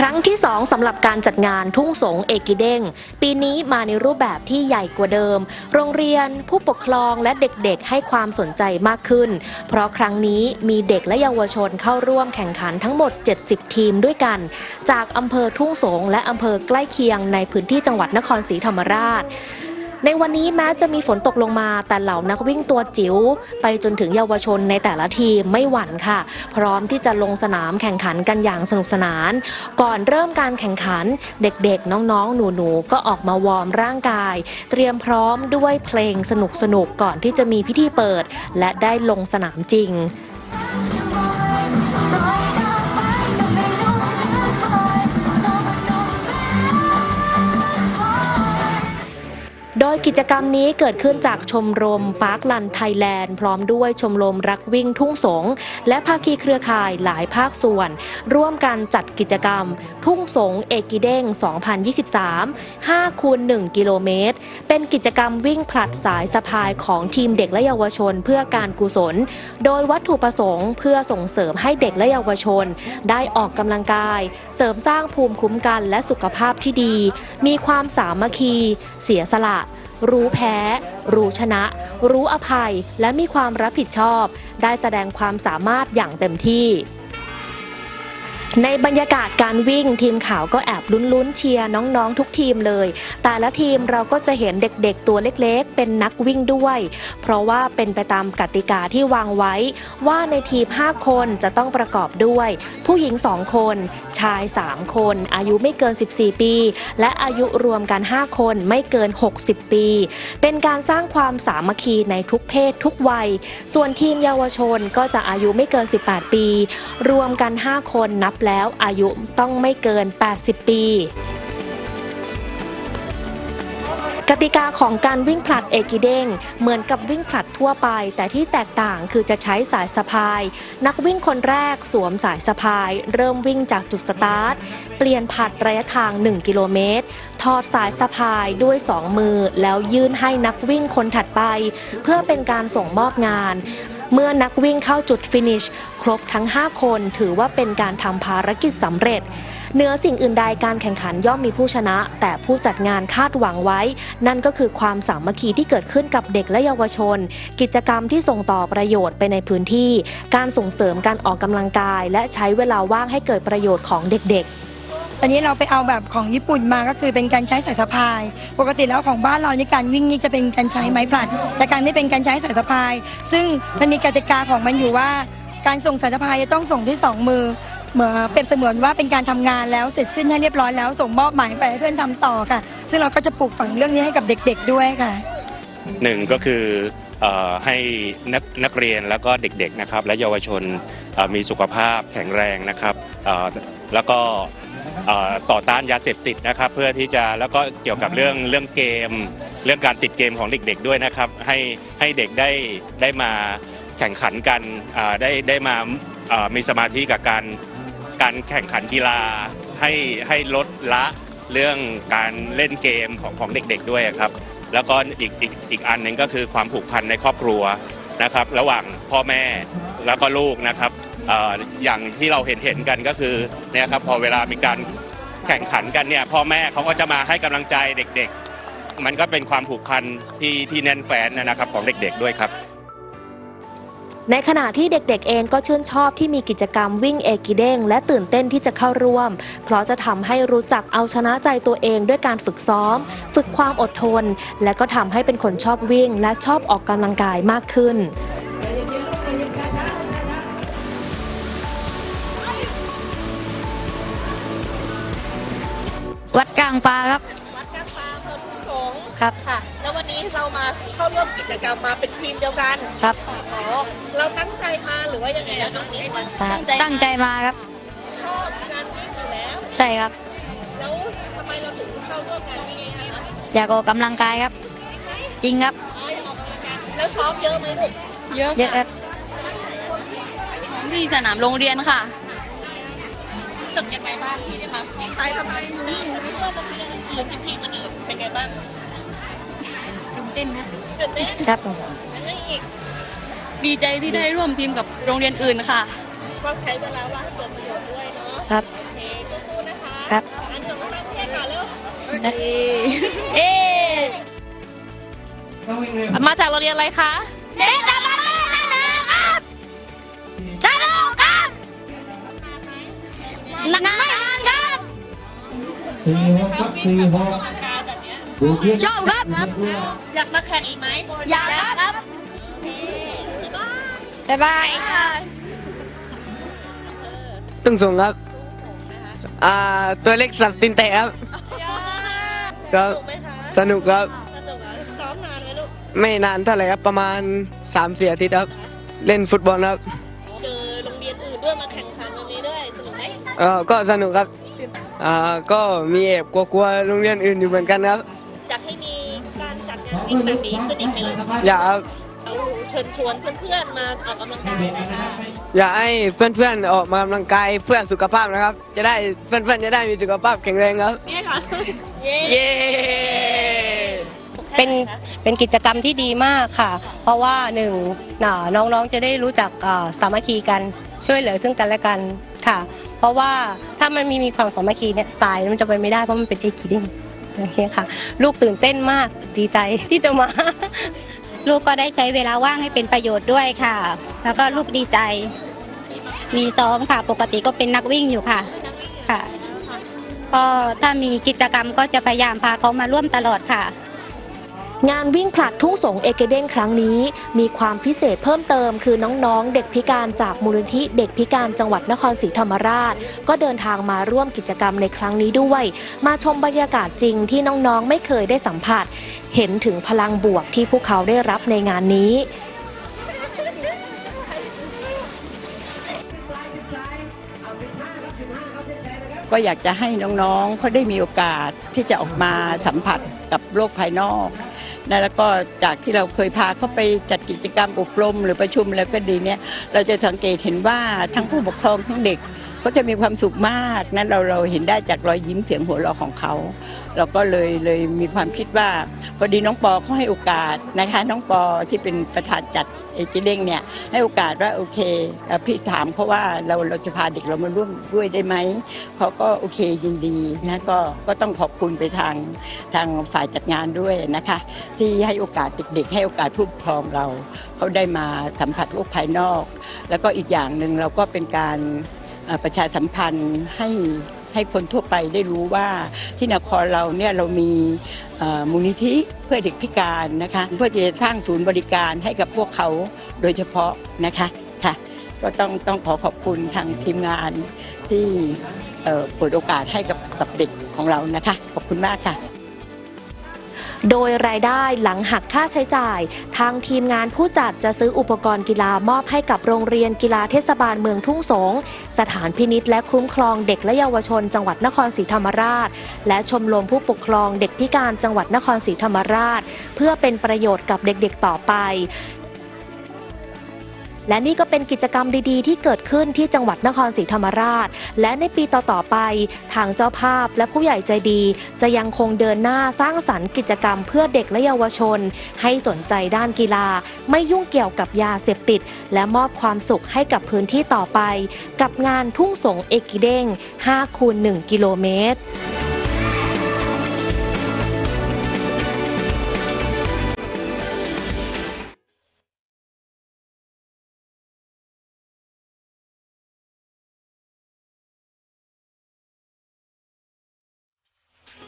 ครั้งที่ 2สำหรับการจัดงานทุ่งสงเอกิเด้งปีนี้มาในรูปแบบที่ใหญ่กว่าเดิม โรงเรียน ผู้ปกครองและเด็กๆ ให้ความสนใจมากขึ้น เพราะครั้งนี้มีเด็กและเยาวชนเข้าร่วมแข่งขันทั้งหมด 70 ทีมด้วยกัน จากอำเภอทุ่งสงและอำเภอใกล้เคียงในพื้นที่จังหวัดนครศรีธรรมราช ในวันนี้แม้จะมีฝนตกลงมา แต่เหล่านักวิ่งตัวจิ๋วไปจนถึงเยาวชนในแต่ละทีมไม่หวั่นค่ะ พร้อมที่จะลงสนามแข่งขันกันอย่างสนุกสนาน ก่อนเริ่มการแข่งขันเด็กๆ น้องๆ หนูๆ ก็ออกมาวอร์มร่างกาย เตรียมพร้อมด้วยเพลงสนุกๆ ก่อนที่จะมีพิธีเปิด และได้ลงสนามจริง ยกิจกรรมนี้เกิดขึ้นจากชมรมปาร์คลันไทยแลนด์ พร้อมด้วยชมรมรักวิ่งทุ่งสง และภาคีเครือข่ายหลายภาคส่วน ร่วมกันจัดกิจกรรม ทุ่งสงเอกิเด้ง 2023 5คูณ1กิโลเมตร เป็นกิจกรรมวิ่งผลัดสายสะพายของทีมเด็กและเยาวชนเพื่อการกุศล โดยวัตถุประสงค์เพื่อส่งเสริมให้เด็กและเยาวชน ได้ออกกำลังกาย เสริมสร้างภูมิคุ้มกันและสุขภาพที่ดี มีความสามัคคี เสียสละ รู้แพ้ รู้ชนะ รู้อภัย และมีความรับผิดชอบ ได้แสดงความสามารถอย่างเต็มที่ ในบรรยากาศการวิ่งทีมข่าวก็แอบลุ้นๆเชียร์น้องๆทุกทีมเลย แต่ละทีมเราก็จะเห็นเด็กๆตัวเล็กๆ เป็นนักวิ่งด้วย เพราะว่าเป็นไปตามกติกาที่วางไว้ ว่าในทีม 5 คนจะต้องประกอบด้วย ผู้หญิง 2 คน ชาย 3 คน อายุไม่เกิน 14 ปี และอายุรวมกัน 5 คนไม่เกิน 60 ปี เป็นการสร้างความสามัคคีในทุกเพศทุกวัย ส่วนทีมเยาวชนก็จะอายุไม่เกิน 18 ปี รวมกัน 5 คนนับแล้วอายุต้องไม่เกิน 80 ปีกติกาของการวิ่งผลัดเอกิเด้งเหมือนกับวิ่งผลัดทั่วไป แต่ที่แตกต่างคือจะใช้สายสะพาย นักวิ่งคนแรกสวมสายสะพาย เริ่มวิ่งจากจุดสตาร์ท เปลี่ยนผลัดระยะทาง 1 กิโลเมตร ถอดสายสะพายด้วย 2 มือ แล้วยื่นให้นักวิ่งคนถัดไป เพื่อเป็นการส่งมอบงาน เมื่อนักวิ่งเข้าจุดฟินิช ครบทั้ง 5 คนถือว่าเป็นการทำภารกิจสำเร็จเหนือสิ่งอื่นใดการแข่งขันย่อมมีผู้ชนะ แต่ผู้จัดงานคาดหวังไว้ นั่นก็คือความสามัคคีที่เกิดขึ้นกับเด็กและเยาวชน กิจกรรมที่ส่งต่อประโยชน์ไปในพื้นที่ การส่งเสริมการออกกำลังกาย และใช้เวลาว่างให้เกิดประโยชน์ของเด็กๆ ตอนนี้เราไปเอาแบบของญี่ปุ่นมาก็คือเป็นการใช้สายสะพาย ปกติแล้วของบ้านเราในการวิ่งนี่จะเป็นการใช้ไม้ผลัด แต่การไม่เป็นการใช้สายสะพาย ซึ่งมันมีกติกาของมันอยู่ว่า การส่งสายสะพายจะต้องส่งด้วยสองมือ เหมือนเปรียบเสมือนว่าเป็นการทำงานแล้วเสร็จสิ้นให้เรียบร้อยแล้วส่งมอบหมายไปให้เพื่อนทำต่อค่ะ ซึ่งเราก็จะปลูกฝังเรื่องนี้ให้กับเด็ก ๆ ด้วยค่ะ หนึ่งก็คือเอ่อให้นักนักเรียนแล้วก็เด็กๆนะครับและเยาวชนเอ่อมีสุขภาพแข็งแรงนะครับเอ่อแล้วก็ ต่อต้านยาเสพติดนะครับ เพื่อที่จะแล้วก็เกี่ยวกับเรื่องเรื่องเกม เรื่องการติดเกมของเด็ก ๆ ด้วยนะครับ ให้ให้เด็กได้ได้มาแข่งขันกันอ่าได้ได้มาเอ่อมีสมาธิกับการการแข่งขันกีฬาให้ให้ลดละเรื่องการเล่นเกมของของเด็ก ๆ ด้วยครับ แล้วก็อีกอีกอีกอันหนึ่งก็คือความผูกพันในครอบครัวนะครับ ระหว่างพ่อแม่แล้วก็ลูกนะครับเอย่างที่เราเห็นเห็นกันก็คือเนี่ยครับพอเวลามีการแข่งขันกันเนี่ยพ่อแม่เขาก็จะมาให้กำลังใจเด็กๆ มันก็เป็นความผูกพันที่ที่แน่นแฟนนะครับของเด็กๆด้วยครับ ในขณะที่เด็กๆเองก็ชื่นชอบที่มีกิจกรรมวิ่งเอกิเด้งและตื่นเต้นที่จะเข้าร่วม เพราะจะทำให้รู้จักเอาชนะใจตัวเองด้วยการฝึกซ้อม ฝึกความอดทน และก็ทำให้เป็นคนชอบวิ่ง และชอบออกกำลังกายมากขึ้น วัดกลางปลาครับ วัดกลางปางอำเภอทุ่งสงครับ ค่ะ แล้ววันนี้เรามาเข้าร่วมกิจกรรมมาเป็นทีมเดียวกันครับ อ๋อเราตั้งใจมาหรือว่ายังไงอะน้องนี้ตั้งใจมาครับ ชอบการวิ่งอยู่แล้ว ใช่ครับ แล้วทำไมเราถึงเข้าร่วมงานวิ่งนี้คะอยากออกกำลังกายครับ จริงครับ อ๋ออยากออกกำลังกายแล้วซ้อมเยอะไหมลูกเยอะเยอะครับที่สนามโรงเรียนค่ะรู้ สึกยังไงบ้างที่ได้มาตายทำไมนี่ไม่ร่วมโรงเรียนอื่นที่ทีมอื่นเป็นไงบ้างตื่นเต้นครับตื่นเต้นครับผมแล้วก็อีกดีใจที่ได้ร่วมทีมกับโรงเรียนอื่นค่ะ ก็ใช้เวลาว่างให้เกิดประโยชน์ด้วยเนาะครับโอเคสู้ๆนะคะครับอันส่งมาตั้งเทศก่อนเร็วเอ๊มาจากโรงเรียนอะไรคะ สี่หกครับสี่หกดูเพียงชอบครับ อยากมาแข่งอีกไหมอยากครับบ๊ายบายตุ้งส่งครับ อ่า ตัวเล็กสับตินแตะครับ ครับถูกไหมคะสนุกครับสนุกอะซ้อมนานไหมลูก ไม่นานเท่าไหร่ครับ ประมาณ3ามสี่อาทิตย์ครับ เล่นฟุตบอลครับ เจอโรงเรียนอื่นด้วยมาแข่งขันวันนี้ด้วย สนุกไหมเออก็สนุกครับ อ่าก็มีแอบกลัวๆโรงเรียนอื่นอยู่เหมือนกันครับ อยากให้มีการจัดงานวิ่งแบบนี้ขึ้นอีกไหมลูกอยากครับเราเชิญชวนเพื่อนๆมาออกกำลังกายนะคะอยากให้เพื่อนๆออกมากำลังกายเพื่อสุขภาพนะครับ จะได้เพื่อนๆจะได้มีสุขภาพแข็งแรงครับนี่ค่ะ เย้เย้เป็นเป็นกิจกรรมที่ดีมากค่ะ เพราะว่าหนึ่งน่ะน้องๆจะได้รู้จักอ่าสามัคคีกัน ช่วยเหลือซึ่งกันและกันค่ะ เพราะว่าถ้ามันมีมีความสามัคคีเนี่ยสายมันจะไปไม่ได้เพราะมันเป็นเอกิดิ้งโอเคค่ะ ลูกตื่นเต้นมากดีใจที่จะมา ลูกก็ได้ใช้เวลาว่างให้เป็นประโยชน์ด้วยค่ะ แล้วก็ลูกดีใจ มีซ้อมค่ะ ปกติก็เป็นนักวิ่งอยู่ค่ะค่ะ ก็ถ้ามีกิจกรรมก็จะพยายามพาเขามาร่วมตลอดค่ะ งานวิ่งผลัดทุ่งสงเอเกเด้งครั้งนี้ มีความพิเศษเพิ่มเติมคือน้องๆ เด็กพิการจากมูลนิธิเด็กพิการจังหวัดนครศรีธรรมราช ก็เดินทางมาร่วมกิจกรรมในครั้งนี้ด้วย มาชมบรรยากาศจริงที่น้องๆ ไม่เคยได้สัมผัส เห็นถึงพลังบวกที่พวกเขาได้รับในงานนี้ ก็อยากจะให้น้องๆเขาได้มีโอกาสที่จะออกมาสัมผัสกับโลกภายนอก นะแล้วก็จากที่เราเคยพาเขาไปจัดกิจกรรมอบรม หรือประชุมแล้วก็ดีเนี่ยเราจะสังเกตเห็นว่าทั้งผู้ปกครองทั้งเด็ก เขาจะมีความสุขมากนั้นเราเราเห็นได้จากรอยยิ้มเสียงหัวเราะของเขา เราก็เลยเลยมีความคิดว่าพอดีน้องปอเขาให้โอกาสนะคะ น้องปอที่เป็นประธานจัดเอจิเด้งเนี่ยให้โอกาสว่าโอเคพี่ถามเขาว่าเราเราจะพาเด็กเรามาร่วมด้วยได้ไหมเขาก็โอเคยินดีนะก็ก็ต้องขอบคุณไปทางทางฝ่ายจัดงานด้วยนะคะ ที่ให้โอกาสเด็กๆ ให้โอกาสผู้ปกครองเราเขาได้มาสัมผัสโลกภายนอก แล้วก็อีกอย่างหนึ่งเราก็เป็นการ ประชาสัมพันธ์ให้ให้คนทั่วไปได้รู้ว่าที่นครเราเนี่ยเรามีมูลนิธิเพื่อเด็กพิการนะคะเพื่อที่จะสร้างศูนย์บริการให้กับพวกเขาโดยเฉพาะนะคะค่ะก็ต้องต้องขอขอบคุณทางทีมงานที่เอ่อเปิดโอกาสให้กับกับเด็กของเรานะคะ ขอบคุณมากค่ะ โดยรายได้หลังหักค่าใช้จ่าย ทางทีมงานผู้จัดจะซื้ออุปกรณ์กีฬามอบให้กับโรงเรียนกีฬาเทศบาลเมืองทุ่งสง สถานพินิษและคุ้มครองเด็กและเยาวชน จังหวัดนครศรีธรรมราช และชมรมผู้ปกครองเด็กพิการจังหวัดนครศรีธรรมราช เพื่อเป็นประโยชน์กับเด็กๆต่อไป และนี่ก็เป็นกิจกรรมดีๆ ที่เกิดขึ้นที่จังหวัดนครศรีธรรมราช และในปีต่อๆไป ทางเจ้าภาพและผู้ใหญ่ใจดี จะยังคงเดินหน้าสร้างสรรค์กิจกรรมเพื่อเด็กและเยาวชน ให้สนใจด้านกีฬา ไม่ยุ่งเกี่ยวกับยาเสพติด และมอบความสุขให้กับพื้นที่ต่อไป กับงานทุ่งสงเอกิเด้ง5คูณ1กิโลเมตร